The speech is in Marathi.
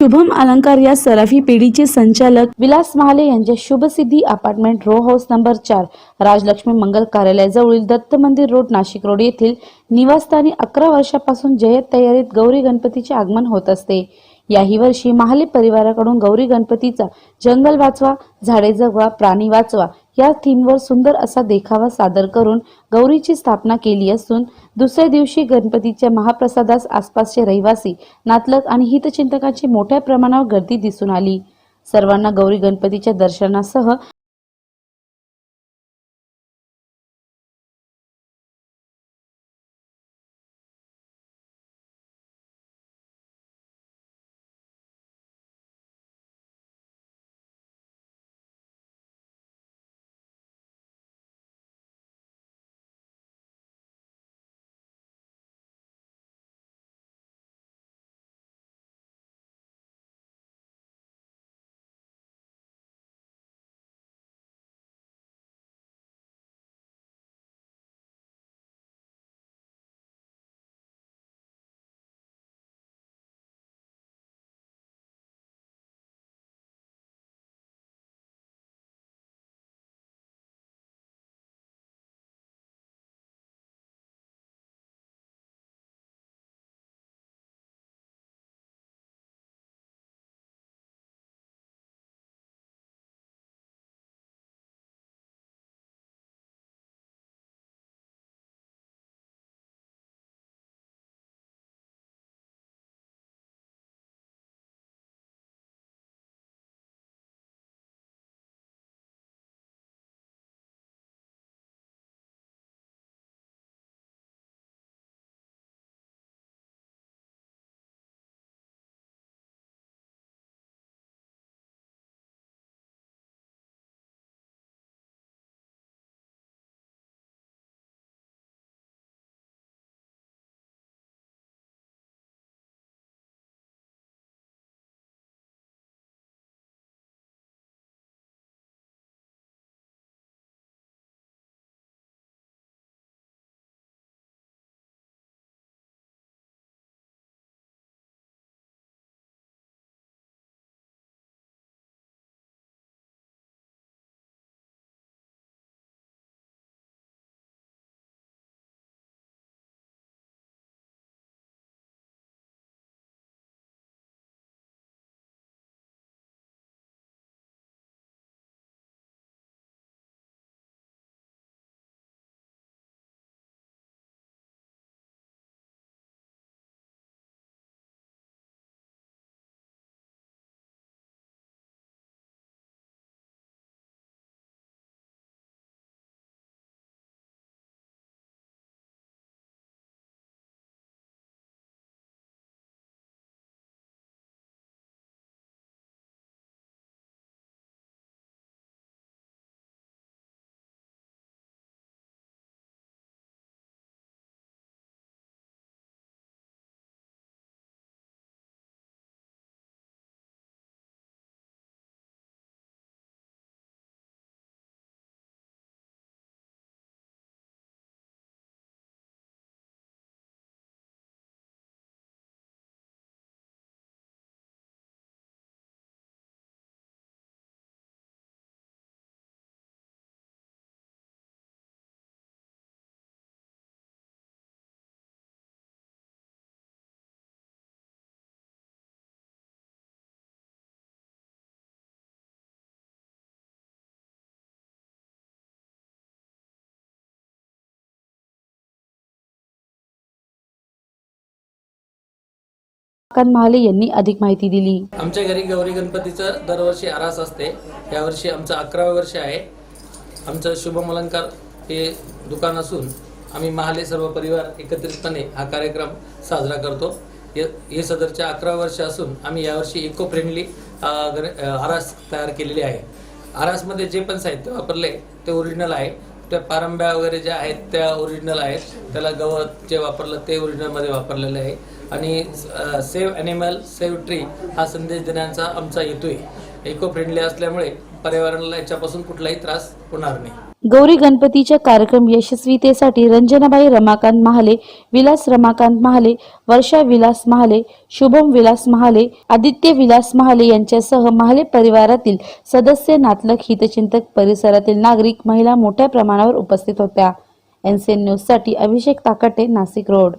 शुभम अलंकार या सराफी पेढीचे संचालक विलास महाले यांच्या Shubhsiddhi apartment row house number चार राजलक्ष्मी मंगल कार्यालयाजवळील दत्त मंदिर रोड नाशिक रोड येथील निवासस्थानी अकरा वर्षापासून जयत तयारीत गौरी गणपतीचे आगमन होत असते. याही वर्षी महाले परिवाराकडून गौरी गणपतीचा जंगल वाचवा झाडे जगवा प्राणी वाचवा या थीमवर सुंदर असा देखावा सादर करून गौरीची स्थापना केली असून दुसऱ्या दिवशी गणपतीच्या महाप्रसादास आसपासचे रहिवासी नातलग आणि हितचिंतकांची मोठ्या प्रमाणावर गर्दी दिसून आली. सर्वांना गौरी गणपतीच्या दर्शनासह महाले यांनी अधिक माहिती दिली. आमच्या घरी गौरी गणपतीचं दरवर्षी आरास असते. यावर्षी आमचं अकरावं वर्ष आहे. आमचं शुभम अलंकार हे दुकान असून आम्ही महाले सर्व परिवार एकत्रितपणे हा कार्यक्रम साजरा करतो. हे हे सदरच्या अकरा वर्ष असून आम्ही यावर्षी इको फ्रेंडली आरास तयार केलेली आहे. आरासमध्ये जे पण साहित्य वापरले ते ओरिजिनल आहे. त्या पारंब्या वगैरे ज्या आहेत त्या ओरिजिनल आहेत. त्याला गवत जे वापरलं ते ओरिजिनलमध्ये वापरलेलं आहे. आणि सेव्ह ॲनिमल सेव्ह ट्री हा संदेश देण्याचा आमचा हेतू आहे. इको फ्रेंडली असल्यामुळे पर्यावरणाला याच्यापासून कुठलाही त्रास होणार नाही. गौरी गणपतीच्या कार्यक्रम यशस्वीतेसाठी रंजनाबाई रमाकांत महाले विलास रमाकांत महाले वर्षा विलास महाले शुभम विलास महाले आदित्य विलास महाले यांच्यासह महाले परिवारातील सदस्य नातलक हितचिंतक परिसरातील नागरिक महिला मोठ्या प्रमाणावर उपस्थित होत्या. एनसीएन न्यूजसाठी अभिषेक ताकटे नाशिक रोड.